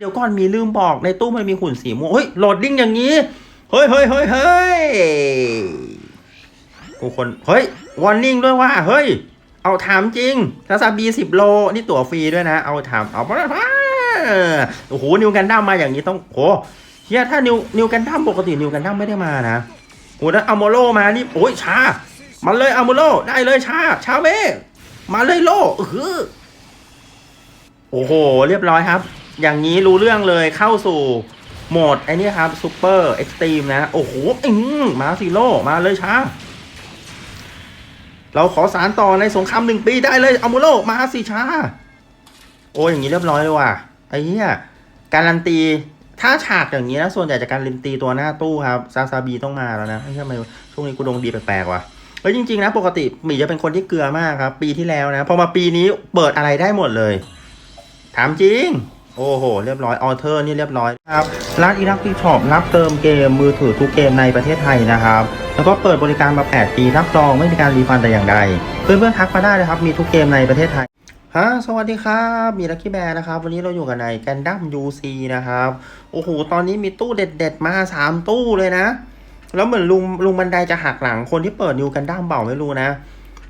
เดี๋ยวก่อนมีลืมบอกในตู้มันมีหุ่นสีม่วงเฮ้ยโหลดดิ้งอย่างนี้ เฮ้ยเฮ้ยเฮ้ยเฮ้ยกูคน เฮ้ยวอร์นิ่งด้วยว่า เฮ้ย เอาถามจริงซาซาบีสิบโล นี่ตั๋วฟรีด้วยนะ เอาถาม เอาไปโอ้โห นิวกันดั้มมาอย่างนี้ต้องโหเฮียถ้านิวนิวกันดั้มปกตินิวกันดั้มไม่ได้มานะโอ้แล้วเอาโมโลมานี่ โอ้ยช้ามาเลยเอาโมโลได้เลยช้าช้าเว้มาเลยโลเออโอ้โห เรียบร้อยครับ อย่างนี้รู้เรื่องเลยเข้าสู่โหมดไอ้นี่ครับซูเปอร์เอ็กซ์ตรีมนะ โอ้โหอืมมาสิโลมาเลยช้า เราขอสารต่อในสงครามหนึ่งปีได้เลยเอาโมโลมาสิช้า โอ้ยอย่างนี้เรียบร้อยเลยว่ะไอ้เหี้ยการันตีถ้าฉากอย่างนี้นะส่วนใหญ่จะการันตีตัวหน้าตู้ครับซาซาบีต้องมาแล้วนะไม่ใช่ไหมช่วงนี้กูดวงดีแปลกๆว่ะเฮ้ยจริงๆนะปกติหมีจะเป็นคนที่เกลือมากครับ ปีที่แล้วนะพอมาปีนี้เปิดอะไรได้หมดเลย ถามจริง โอ้โห เรียบร้อยออเทอร์นี่เรียบร้อยครับร้านอีรักที่ช็อปรับเติมเกมมือถือทุกเกมในประเทศไทยนะครับ แล้วก็เปิดบริการมา 8 ปีรับรองไม่มีการรีฟันแต่อย่างใด เพื่อนๆทักมาได้นะครับมีทุกเกมในประเทศไทยฮะสวัสดีครับ มีลักกี้แบร์นะครับ วันนี้เราอยู่กันในแกนดั้ม UC นะครับ โอ้โห ตอนนี้มีตู้เด็ดๆ มา 3 ตู้เลยนะ แล้วเหมือนลุงลุงบันไดจะหักหลังคนที่เปิดนิวกันดั้มเบาไม่รู้นะ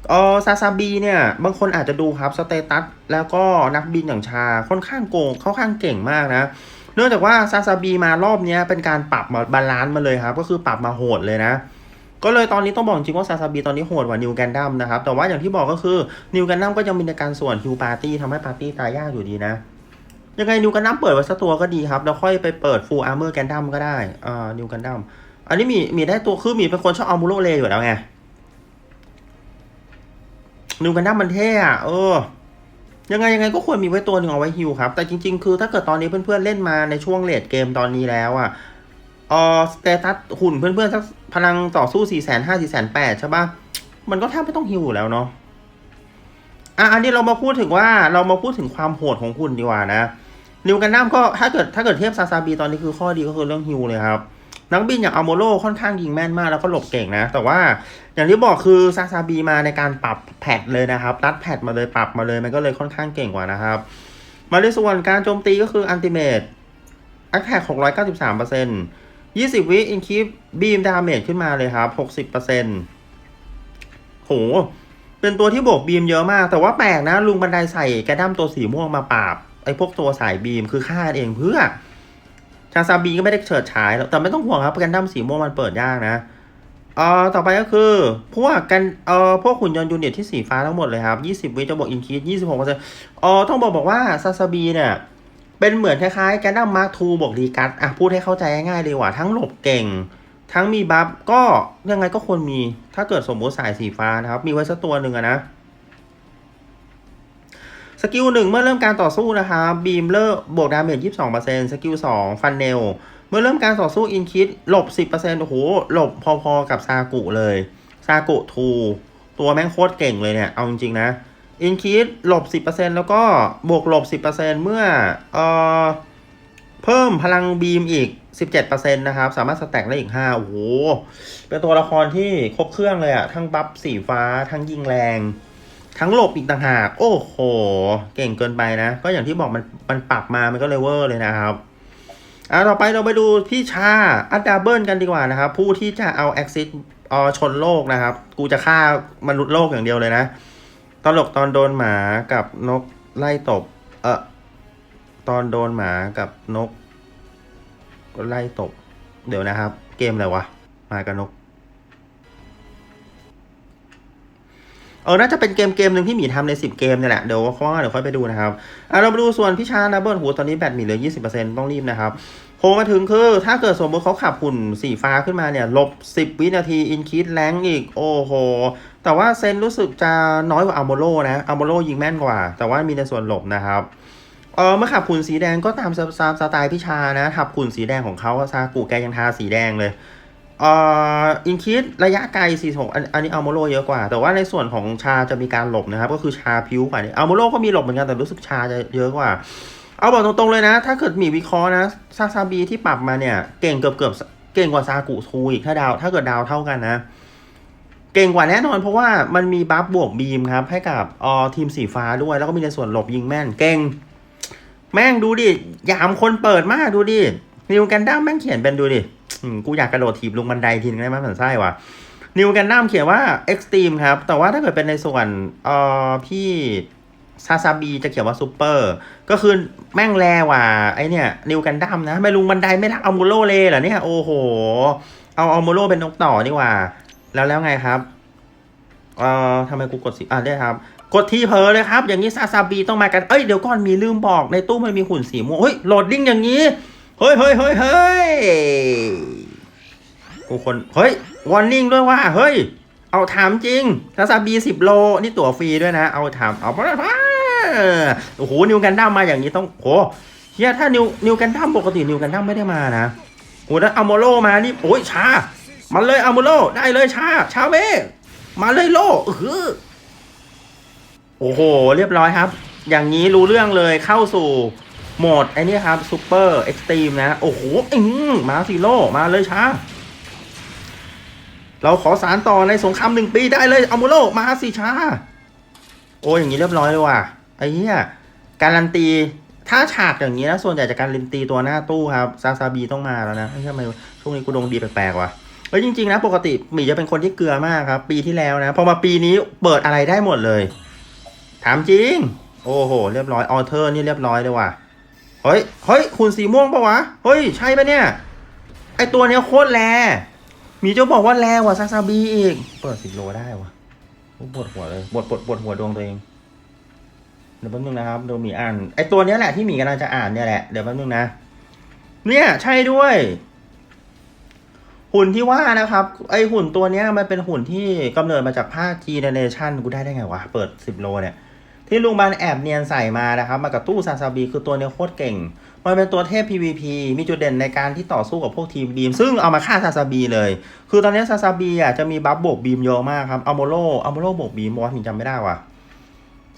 เออซาซาบีเนี่ย บางคนอาจจะดูครับสเตตัสแล้วก็นักบินอย่างชาค่อนข้างโกงเขาข้างเก่งมากนะ เนื่องจากว่าซาซาบีมารอบเนี้ยเป็นการปรับมาบาลานซ์มาเลยครับ ก็คือปรับมาโหดเลยนะ ก็เลยตอนนี้ต้องบอกจริงว่าซาซาบีตอนนี้โหดกว่านิวแกนดัมนะครับ แต่ว่าอย่างที่บอกก็คือนิวแกนดัมก็ยังมีในการส่วนฮิวปาร์ตี้ทำให้ปาร์ตี้ตายยากอยู่ดีนะยังไงนิวแกนดัมเปิดไว้สักตัวก็ดีครับ แล้วค่อยไปเปิดฟูลอาร์เมอร์แกนดัมก็ได้อ่านิวแกนดัมอันนี้มีมีได้ตัวคือมีเป็นคนชอบเอามูโรเลอยู่แล้วไง นิวกันดั้มมันเท่อะเออ ยังไงยังไงก็ควรมีไว้ตัวหนึ่งเอาไว้ฮิวครับ แต่จริง ๆ คือถ้าเกิดตอนนี้เพื่อนๆเล่นมาในช่วงเลดเกมตอนนี้แล้วอะเออสเตตัสหุ่นเพื่อนๆสักพลังต่อสู้4 5 0 0 0 4 8 0 0ใช่ปะมันก็แทบไม่ต้องฮิวแล้วเนาะอะอันนี้เรามาพูดถึงว่าเรามาพูดถึงความโหดของหุ่นดีกว่านะนิวกันดั้มก็ถ้าเกิดถ้าเกิดเทียบซาซาบีตอนนี้คือข้อดีก็คือเรื่องฮิวเลยครับ นักบินอย่างอัลโมโลค่อนข้างยิงแม่นมากแล้วก็หลบเก่งนะ แต่ว่าอย่างที่บอกคือซาซาบีมาในการปรับแพทเลยนะครับรัดแพทมาเลยปรับมาเลยมันก็เลยค่อนข้างเก่งกว่านะครับมาในส่วนการโจมตีก็คืออันติเมตอัคแทก693% 20วิอินคิปบีมดาเมจขึ้นมาเลยครับ60%โหเป็นตัวที่บวกบีมเยอะมาก แต่ว่าแปลกนะลุงบันไดใส่แกดั้มตัวสีม่วงมาปราบไอ้พวกตัวสายบีมคือฆ่าเองเพื่อ ชาซาบีก็ไม่ได้เฉิดฉายแล้วแต่ไม่ต้องห่วงครับกันดั้มสีม่วงมันเปิดยากนะเอ่อต่อไปก็คือพวกกันเอ่อพวกหุ่นยนต์ยูนิตที่สีฟ้าทั้งหมดเลยครับ20วิจะบวกอินคีด26เปอร์เซ็นต์เอ่อต้องบอกบอกว่าซาซาบีเนี่ยเป็นเหมือนคล้ายๆแกนดั้มมาร์คทูบวกรีกัสอะพูดให้เข้าใจง่ายๆเลยว่าทั้งหลบเก่ง ทั้งมีบัฟก็ยังไงก็ควรมีถ้าเกิดสมมติสายสีฟ้านะครับ มีไว้สักตัวหนึ่งอะนะ สกิลหนึ่งเมื่อเริ่มการต่อสู้นะครับบีมเลิกบวกดาเมจ22%สกิลสองฟันเนลเมื่อเริ่มการต่อสู้อินคิดหลบ10%โอ้โหหลบพอๆกับซากุเลยซากุทูตัวแม่งโคตรเก่งเลยเนี่ย เอาจริงๆนะอินคิดหลบ10%แล้วก็บวกหลบ10%เมื่อเอ่อเพิ่มพลังบีมอีก17%นะครับ สามารถสแต็กได้อีก5โอ้โหเป็นตัวละครที่ครบเครื่องเลยอะทั้งบัฟสีฟ้าทั้งยิงแรง ทั้งหลบอีกต่างหาก โอ้โห เก่งเกินไปนะ ก็อย่างที่บอกมันมันปรับมามันก็เลยเวอร์เลยนะครับอ่าต่อไปเราไปดูพี่ชาอัดดาเบิลกันดีกว่านะครับ ผู้ที่จะเอาแอคซิสออชนโลกนะครับ กูจะฆ่ามนุษย์โลกอย่างเดียวเลยนะ ตลกตอนโดนหมากับนกไล่ตบ เออตอนโดนหมากับนกไล่ตบ เดี๋ยวนะครับ เกมอะไรวะหมากับนก เออ น่าจะเป็นเกมเกมหนึ่งที่หมีทำใน 10 เกมเนี่ยแหละ เดี๋ยวว่าเดี๋ยวค่อยไปดูนะครับอะเราดูส่วนพี่ชานะเบิร์นหูตอนนี้แบตหมีเหลือ 20%ต้องรีบนะครับโผล่มาถึงคือถ้าเกิดสมมติเขาขับหุ่นสีฟ้าขึ้นมาเนี่ยลบ 10 วินาทีอินคิดแรงอีก โอ้โห แต่ว่าเซนรู้สึกจะน้อยกว่าอัลโมโลนะอัลโมโลยิงแม่นกว่า แต่ว่ามีในส่วนหลบนะครับเออเมื่อขับหุ่นสีแดงก็ตามสสสไตล์พี่ชานะขับหุ่นสีแดงของเขาซากุแกยังทาสีแดงเลย อ่ออินคิดระยะไกล 46 อันอันนี้อัลโมโลเยอะกว่า แต่ว่าในส่วนของชาจะมีการหลบนะครับ ก็คือชาพิ้วกว่านี้อัลโมโลก็มีหลบเหมือนกันแต่รู้สึกชาจะเยอะกว่า เอาบอกตรงๆเลยนะ ถ้าเกิดมีวิเคราะห์นะซาซาบีที่ปรับมาเนี่ย เก่งเกือบเกือบเก่งกว่าซากุทูอีกถ้าดาวถ้าเกิดดาวเท่ากันนะ เก่งกว่าแน่นอนเพราะว่ามันมีบัฟบวกบีมครับ ให้กับออทีมสีฟ้าด้วย แล้วก็มีในส่วนหลบยิงแม่นเก่ง แม่งดูดิยามคนเปิดมากดูดินิวกันดั้มแม่งเขียนเป็นดูดิ กูอยากกระโดดถีบลงบันไดทีนึงได้ไหมมันไส้ว่ะนิวกันดั้มเขียนว่า extreme ครับ แต่ว่าถ้าเกิดเป็นในส่วนเอ่อพี่ซาซาบีจะเขียนว่าซูเปอร์ ก็คือแม่งแรว่าไอเนี่ยนิวกันดั้มนะ ไม่ลุงบันไดไม่รักเอามูโรเลยเหรอเนี่ย โอ้โห เอาเอามูโรเป็นนกต่อนี่ว่า แล้วแล้วไงครับ เอ่อทำไมกูกดสิ อะได้ครับ กดที่เพอเลยครับ อย่างนี้ซาซาบีต้องมากัน เอ้ยเดี๋ยวก่อนมีลืมบอกในตู้มันมีหุ่นสีม่วงเฮ้ยโหลดดิ้งอย่างนี้ เฮ้ยเฮ้ยเฮ้ยเฮ้ยกูคน เฮ้ย วอร์นิ่งด้วยว่า เฮ้ย เอาถามจริงซาซาบีสิบโล นี่ตั๋วฟรีด้วยนะ เอาถาม เอาไปโอ้โห นิวกันดั้มมาอย่างนี้ต้องโหเฮียถ้านิว นิวกันดั้มปกตินิวกันดั้มไม่ได้มานะโอ้ถ้าเอาโมโลมา นี่ โอ้ยช้ามันเลยเอาโมโล ได้เลยช้าชาเวมาเลยโลเออโอ้โห เรียบร้อยครับ อย่างนี้รู้เรื่องเลยเข้าสู่ โหมดไอ้นี่ครับซูเปอร์เอ็กซ์ตรีมนะ โอ้โหอื้อมาสิโลมาเลยช้า เราขอสารต่อในสงครามหนึ่งปีได้เลยอาโมโลมาสิช้า โอ้ยอย่างนี้เรียบร้อยเลยว่ะไอ้เหี้ยการันตีถ้าฉากอย่างนี้นะส่วนใหญ่จะการันตีตัวหน้าตู้ครับซาซาบีต้องมาแล้วนะไม่ใช่ทำไมช่วงนี้กูดวงดีแปลกๆว่ะเฮ้ยจริงๆนะปกติหมีจะเป็นคนที่เกลือมากครับ ปีที่แล้วนะพอมาปีนี้เปิดอะไรได้หมดเลย ถามจริง โอ้โห เรียบร้อยออเทอร์นี่เรียบร้อยเลยว่ะ ฮ้ย เฮ้ย คุณสีม่วงปะวะ เฮ้ย ใช่ปะเนี่ย ไอตัวเนี้ยโคตรแรมีเจะบอกว่าแรกว่าซาซาบีอีก เปิดสิบโลได้วะปวดหัวเลยปวดปวดปวดหัวดวงตัวเอง เดี๋ยวแป๊บนึงนะครับเดี๋ยวมีอ่าน ไอตัวเนี้ยแหละที่มีกำลังจะอ่านเนี่ยแหละ เดี๋ยวแป๊บนึงนะ เนี่ย ใช่ด้วย หุ่นที่ว่านะครับ ไอหุ่นตัวเนี้ยมันเป็นหุ่นที่กำเนิดมาจากภาค G Generation กูได้ได้ไงวะ เปิด10โลเนี่ย ที่ลุงบานแอบเนียนใส่มานะครับ มากับตู้ซาซาบีคือตัวเนี้ยโคตรเก่ง มันเป็นตัวเทพ PVP มีจุดเด่นในการที่ต่อสู้กับพวกทีมบีม ซึ่งเอามาฆ่าซาซาบีเลย คือตอนนี้ซาซาบีอะจะมีบัฟบวกบีมเยอะมากครับอัลโมโลอัลโมโลบวกบีมบอสถึงจำไม่ได้ว่ะ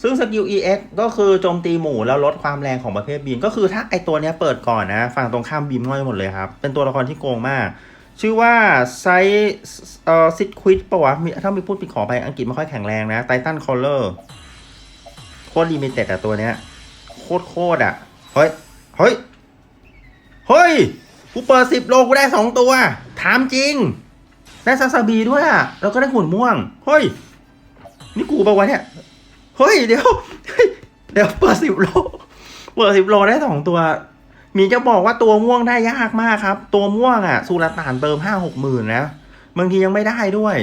ซึ่งสกิล EX ก็คือโจมตีหมู่แล้วลดความแรงของประเภทบีม ก็คือถ้าไอตัวเนี้ยเปิดก่อนนะ ฝั่งตรงข้ามบีมง่อยหมดเลยครับ เป็นตัวละครที่โกงมาก ชื่อว่าไซเอ่อซิดควิดปะวะมีถ้ามีพูดผิดขอไปอังกฤษไม่ค่อยแข็งแรงนะไททันคอลเลอร์ โคตรลิมิเต็ดอะตัวเนี้ย โคตรโคตรอะเฮ้ย เฮ้ย เฮ้ย กูเปิดสิบโลกูได้สองตัว ถามจริง ได้ซาซาบีด้วยอะแล้วก็ได้หุ่นม่วง เฮ้ย นี่กูปะวะเนี่ย เฮ้ย เดี๋ยว เดี๋ยวเปิดสิบโล เปิดสิบโลได้สองตัว มีจะบอกว่าตัวม่วงได้ยากมากครับ ตัวม่วงอะสุรต่านเติมห้าหกหมื่นนะ บางทียังไม่ได้ด้วย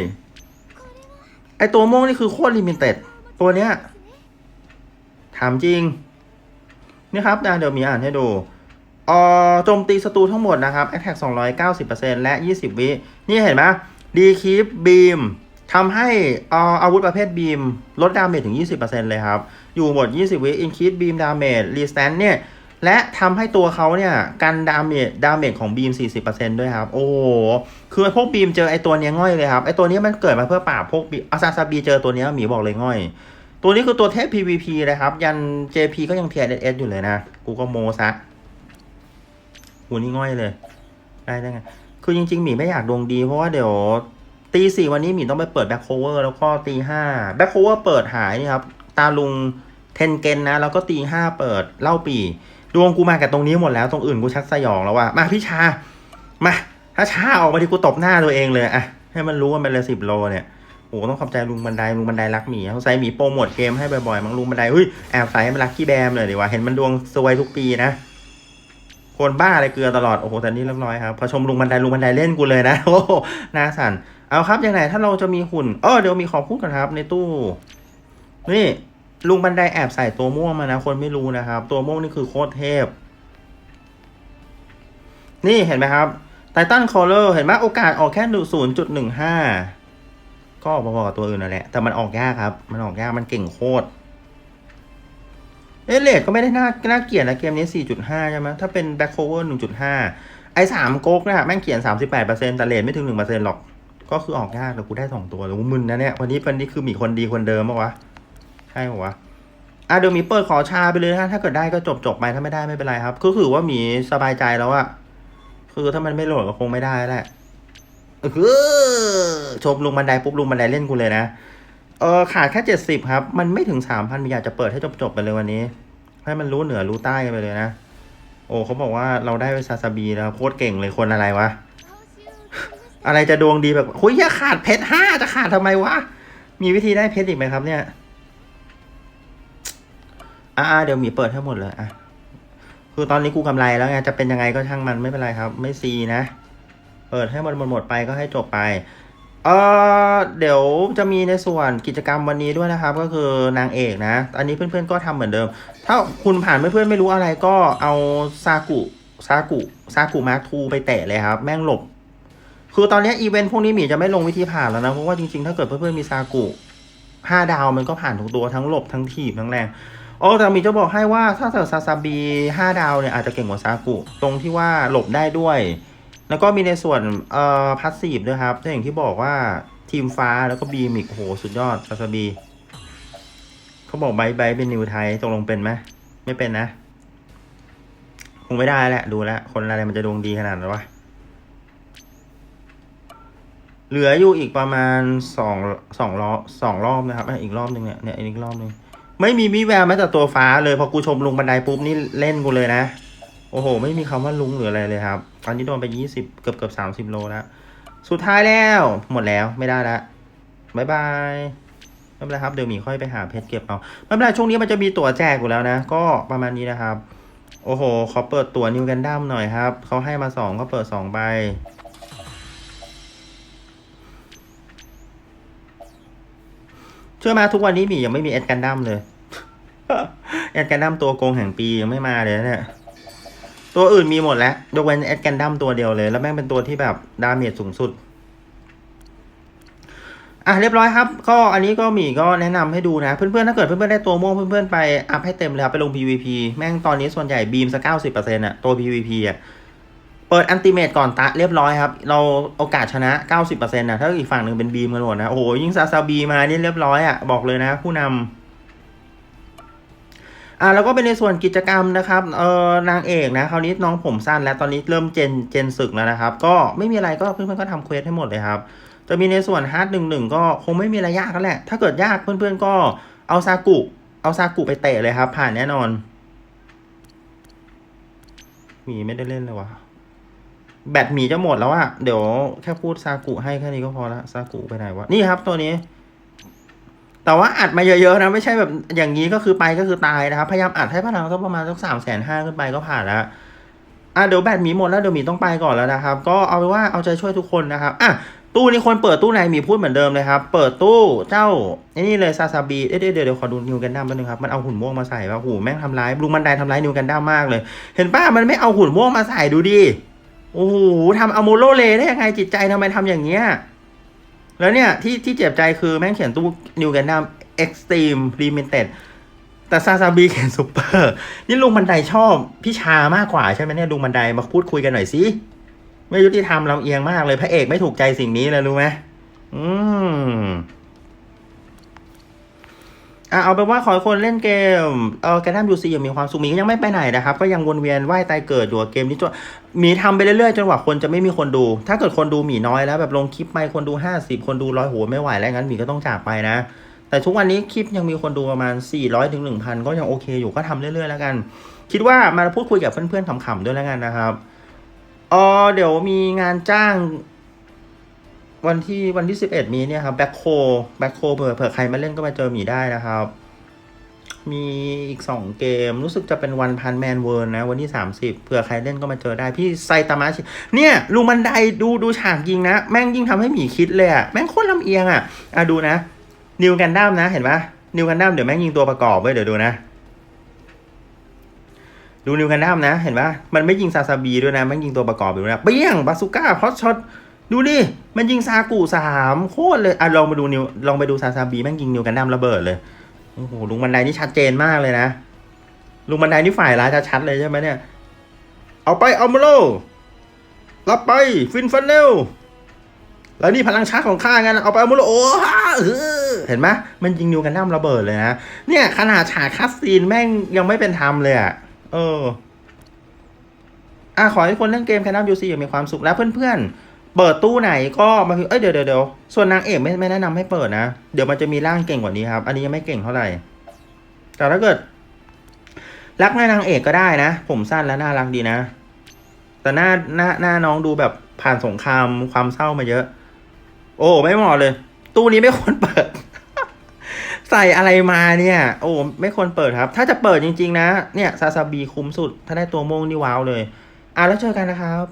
ไอตัวม่วงนี่คือโคตรลิมิเต็ด ตัวเนี้ย ถามจริงนี่ครับเดี๋ยวมีอ่านให้ดูออโจมตีศัตรูทั้งหมดนะครับ attack 290%และ 20 วิ นี่เห็นไหมดีคีปบีมทำให้อออาวุธประเภทบีม ลดดาเมจถึง 20%เลยครับ อยู่หมด 20 วิ increase beam damage resistance เนี่ย และทำให้ตัวเขาเนี่ย กันดาเมจดาเมจของบีม 40%ด้วยครับ โอ้โห คือพวกบีมเจอไอตัวเนี้ยง่อยเลยครับ ไอตัวเนี้ยมันเกิดมาเพื่อปราบพวกบีอาซาซาบีเจอตัวเนี้ยหมีบอกเลยง่อย ตัวนี้คือตัวเทพ PVP เลยครับ ยัน JP ก็ยัง TSS อยู่เลยนะ กูก็โมซะหูนี่ง่อยเลย ได้ได้ไง คือจริงๆ หมีไม่อยากดวงดีเพราะว่าเดี๋ยวตีสี่วันนี้หมีต้องไปเปิดแบ็คโคเวอร์แล้วก็ตีห้าแบ็คโคเวอร์เปิดหายนี่ครับ ตาลุงเทนเกนนะ แล้วก็ตีห้าเปิดเล่าปีดวงกูมากับตรงนี้หมดแล้ว ตรงอื่นกูชักสยองแล้วว่ะมาพี่ชา มา ถ้าช้าออกมาที่กูตบหน้าตัวเองเลยอะให้มันรู้ว่ามันเลยสิบโลเนี่ย โอ้ต้องขอบใจลุงบันไดลุงบันไดรักหมีเขาใส่หมีโปรโมทเกมให้บ่อยๆมั้งลุงบันไดเฮ้ยแอบใส่ให้มันรักกี้แบมเลยดีกว่าเห็นมันดวงซวยทุกปีนะคนบ้าอะไรเกลือตลอดโอ้โหแต่นี่เรียบร้อยครับพอชมลุงบันไดลุงบันไดเล่นกูเลยนะโอ้โหน่าสั่นเอาครับอย่างไหนถ้าเราจะมีหุ่นเออเดี๋ยวมีขอพูดกันครับในตู้ นี่ลุงบันไดแอบใส่ตัวม่วงมานะคนไม่รู้นะครับ ตัวม่วงนี่คือโคตรเทพ นี่เห็นไหมครับไททันคอลเลอร์เห็นไหมโอกาสออกแค่ศูนย์จุดหนึ่งห้า ก็พอๆกับตัวอื่นนั่นแหละ แต่มันออกยากครับ มันออกยาก มันเก่งโคตร เอเลดก็ไม่ได้น่าน่าเกลียดนะเกมนี้ 4.5 ใช่ไหมถ้าเป็นแบ็คโคเวอร์ 1.5 ไอ้สามก๊กเนี่ยแม่งเขียน 38%แต่เลดไม่ถึง 1%หรอก ก็คือออกยากแต่กูได้ 2 ตัวแล้วกูมึนนะเนี่ย วันนี้วันนี้คือมีคนดีคนเดิมปะวะ ใช่ปะวะอะเดี๋ยวมีเปิดขอชาไปเลยนะ ถ้าเกิดได้ก็จบจบไป ถ้าไม่ได้ไม่เป็นไรครับ ก็คือว่ามีสบายใจแล้วอะคือถ้ามันไม่โหลดก็คงไม่ได้แหละ เออชมลงบันไดปุ๊บลงบันไดเล่นกูเลยนะ เออขาดแค่เจ็ดสิบครับ มันไม่ถึงสามพันอยากจะเปิดให้จบๆไปเลยวันนี้ ให้มันรู้เหนือรู้ใต้กันไปเลยนะ โอ้เขาบอกว่าเราได้ไปซาซาบีแล้วโคตรเก่งเลยคนอะไรวะ อะไรจะดวงดีแบบคุยแค่ขาดเพชรห้าจะขาดทำไมวะ มีวิธีได้เพชรอีกไหมครับเนี่ยอ่าเดี๋ยวมีเปิดให้หมดเลยอะคือตอนนี้กูกำไรแล้วไงจะเป็นยังไงก็ช่างมันไม่เป็นไรครับ ไม่ซีนะ เปิดให้หมดหมดหมดไปก็ให้จบไปเออเดี๋ยวจะมีในส่วนกิจกรรมวันนี้ด้วยนะครับ ก็คือนางเอกนะ อันนี้เพื่อนๆก็ทำเหมือนเดิม ถ้าคุณผ่านเพื่อนๆไม่รู้อะไรก็เอาซากุซากุซากุมาร์ทูไปเตะเลยครับ แม่งหลบ คือตอนนี้อีเวนต์พวกนี้หมีจะไม่ลงวิธีผ่านแล้วนะ เพราะว่าจริงๆ ถ้าเกิดเพื่อนๆมีซากุห้าดาวมันก็ผ่านทุกตัวทั้งหลบทั้งถีบทั้งแรงโอ้แต่มีจะบอกให้ว่าถ้าเกิดซาซาบีห้าดาวเนี่ยอาจจะเก่งกว่าซากุตรงที่ว่าหลบได้ด้วย แล้วก็มีในส่วนเอ่อพัสซีฟด้วยครับอย่างที่บอกว่าทีมฟ้าแล้วก็บีมิกโหสุดยอดซาซาบีเขาบอกไบร์ทไบเป็นนิวไทยตกลงเป็นไหมไม่เป็นนะ คงไม่ได้แหละ ดูแลวคนอะไรมันจะดวงดีขนาดนั้นวะเหลืออยู่อีกประมาณสองสองรอบสองรอบนะครับอีกรอบหนึ่งเนี่ยเนี่ยอีกรอบหนึ่งไม่มีวิแววแม้แต่ตัวฟ้าเลยพอกูชมลุงบันไดปุ๊บนี่เล่นกูเลยนะ โอ้โห ไม่มีคำว่าลุงหรืออะไรเลยครับ ตอนนี้โดนไปยี่สิบเกือบเกือบสามสิบโลแล้ว สุดท้ายแล้ว หมดแล้วไม่ได้ละบายบายไม่เป็นไรครับเดี๋ยวมีค่อยไปหาเพชรเก็บเอาไม่เป็นไรช่วงนี้มันจะมีตั๋วแจกอยู่แล้วนะ ก็ประมาณนี้นะครับ โอ้โหขอเปิดตั๋วนิวกันดั้มหน่อยครับเขาให้มาสองก็เปิดสองใบเชื่อมาทุกวันนี้มียังไม่มีเอ็ดกันดั้มเลยเอ็ดกันดั้มตัวโกงแห่งปียังไม่มาเลยนะเนี่ย ตัวอื่นมีหมดแล้วยกเว้นเอ็ดกันดั้มตัวเดียวเลย แล้วแม่งเป็นตัวที่แบบดาเมจสูงสุด อะเรียบร้อยครับ ก็อันนี้ก็มีก็แนะนำให้ดูนะ เพื่อนๆ ถ้าเกิดเพื่อนๆ ได้ตัวม่วงเพื่อนๆ ไปอัพให้เต็มเลยครับ ไปลง PVP แม่งตอนนี้ส่วนใหญ่บีมสักเก้าสิบเปอร์เซ็นต์อะตัว PVP อะเปิดอันติเมตก่อนตะเรียบร้อยครับ เราโอกาสชนะเก้าสิบเปอร์เซ็นต์นะถ้าอีกฝั่งหนึ่งเป็นบีมกันหมดนะ โอ้โหยิ่งซาซาบีมานี่เรียบร้อยอะบอกเลยนะ ผู้นำ อ่าแล้วก็เป็นในส่วนกิจกรรมนะครับเออนางเอกนะคราวนี้น้องผมสั้นแล้วตอนนี้เริ่มเจนเจนศึกแล้วนะครับ ก็ไม่มีอะไรก็เพื่อนๆก็ทำเควสให้หมดเลยครับ จะมีในส่วนฮาร์ดหนึ่งหนึ่งก็คงไม่มีอะไรยากแล้วแหละ ถ้าเกิดยากเพื่อนๆก็เอาซากุเอาซากุไปเตะเลยครับ ผ่านแน่นอนหมีไม่ได้เล่นเลยวะแบตหมีจะหมดแล้วอะเดี๋ยวแค่พูดซากุให้แค่นี้ก็พอละซากุไปไหนวะนี่ครับตัวนี้ แต่ว่าอัดมาเยอะๆนะ ไม่ใช่แบบอย่างนี้ก็คือไปก็คือตายนะครับ พยายามอัดให้พลังสักประมาณสักสามแสนห้าขึ้นไปก็ผ่านแล้วอะเดี๋ยวแบตมีหมดแล้วเดี๋ยวมีต้องไปก่อนแล้วนะครับ ก็เอาไปว่าเอาใจช่วยทุกคนนะครับอะตู้นี้คนเปิดตู้ไหนมีพูดเหมือนเดิมเลยครับ เปิดตู้เจ้าไอ้นี่เลยซาซาบีเดี๋ยวเดี๋ยวเดี๋ยวขอดูนิวกันดั้มแป๊บนึงครับ มันเอาหุ่นม่วงมาใส่ว่าหูแม่งทำร้ายลุงบันไดทำร้ายนิวกันดั้มมากเลย เห็นป้ามันไม่เอาหุ่นม่วงมาใส่ดูดิโอ้โหทำเอาโมโลเลได้ยังไงจิตใจทำไมทำอย่างเงี้ย แล้วเนี่ยที่ที่เจ็บใจคือแม่งเขียนตู้นิวกันดั้ม Extreme Limited แต่ซาซาบีเขียนซูเปอร์นี่ลุงบันไดชอบพี่ชามากกว่าใช่ไหมเนี่ยลุงบันไดมาพูดคุยกันหน่อยสิไม่ยุติธรรมลำเอียงมากเลยพระเอกไม่ถูกใจสิ่งนี้เลยรู้ไหมอืม อะเอาเป็นว่าขอให้คนเล่นเกมเออแกดัมยูซียังมีความสุขมีก็ยังไม่ไปไหนนะครับ ก็ยังวนเวียนว่ายตายเกิดอยู่กับเกมนี้จนมีทำไปเรื่อยๆ จนกว่าคนจะไม่มีคนดู ถ้าเกิดคนดูหมีน้อยแล้วแบบลงคลิปไปคนดูห้าสิบคนดูร้อยโหไม่ไหวแล้วงั้นหมีก็ต้องจากไปนะ แต่ทุกวันนี้คลิปยังมีคนดูประมาณ 400ถึง1,000 ก็ยังโอเคอยู่ก็ทำเรื่อยๆ แล้วกัน คิดว่ามาพูดคุยกับเพื่อนๆขำๆด้วยแล้วกันนะครับเออเดี๋ยวมีงานจ้าง วันที่วันที่11มีเนี่ยครับแบ็คโคแบ็คโคเผื่อเผื่อใครมาเล่นก็มาเจอหมีได้นะครับ มีอีก2เกมรู้สึกจะเป็นวันพันแมนเวิร์นะ วันที่30เผื่อใครเล่นก็มาเจอได้พี่ไซตามะชิเนี่ยลุงบันไดดูดูฉากยิงนะ แม่งยิ่งทำให้หมีคิดเลยอะแม่งโคตรลำเอียงอะอะดูนะ นิวกันดั้มนะเห็นปะนิวกันดั้มเดี๋ยวแม่งยิงตัวประกอบไว้เดี๋ยวดูนะดูนิวกันดั้มนะ เห็นปะมันไม่ยิงซาซาบีด้วยนะแม่งยิงตัวประกอบอยู่นะเปี้ยงบาซูก้าพอตช็อต ดูดิ มันยิงซากุสามโคตรเลย อะ ลองไปดูนิว ลองไปดูซาซาบีแม่งยิงนิวกันดั้มระเบิดเลย โอ้โห ลุงบันไดนี่ชัดเจนมากเลยนะ ลุงบันไดนี่ฝ่ายร้ายชัดเลยใช่ไหมเนี่ย เอาไป เอามาโล รับไป ฟินฟันเนลแล้วนี่พลังชาร์จของข้างั้น เอาไปเอามุโลโอ้ฮ่เห็นไหมมันยิงนิวกันดั้มระเบิดเลยนะ เนี่ย ขนาดฉากคัสซีนแม่งยังไม่เป็นธรรมเลยอะเอออะขอให้คนเล่นเกมแคนดัมยูซีอย่างมีความสุขแล้วเพื่อนๆ เปิดตู้ไหนก็มาเอ้ยเดี๋ยวเดี๋ยวเดี๋ยวส่วนนางเอกไม่ไม่แนะนำให้เปิดนะ เดี๋ยวมันจะมีร่างเก่งกว่านี้ครับ อันนี้ยังไม่เก่งเท่าไหร่ แต่ถ้าเกิด รักหน้านางเอกก็ได้นะ ผมสั้นและน่ารักดีนะ แต่หน้าหน้าหน้าน้องดูแบบผ่านสงครามความเศร้ามาเยอะ โอ้ไม่เหมาะเลย ตู้นี้ไม่ควรเปิด ใส่อะไรมาเนี่ย โอ้ไม่ควรเปิดครับ ถ้าจะเปิดจริง ๆ นะ เนี่ยซาซาบีคุ้มสุด ถ้าได้ตัวโม่งนี่ว้าวเลย อะแล้วเจอกันนะครับ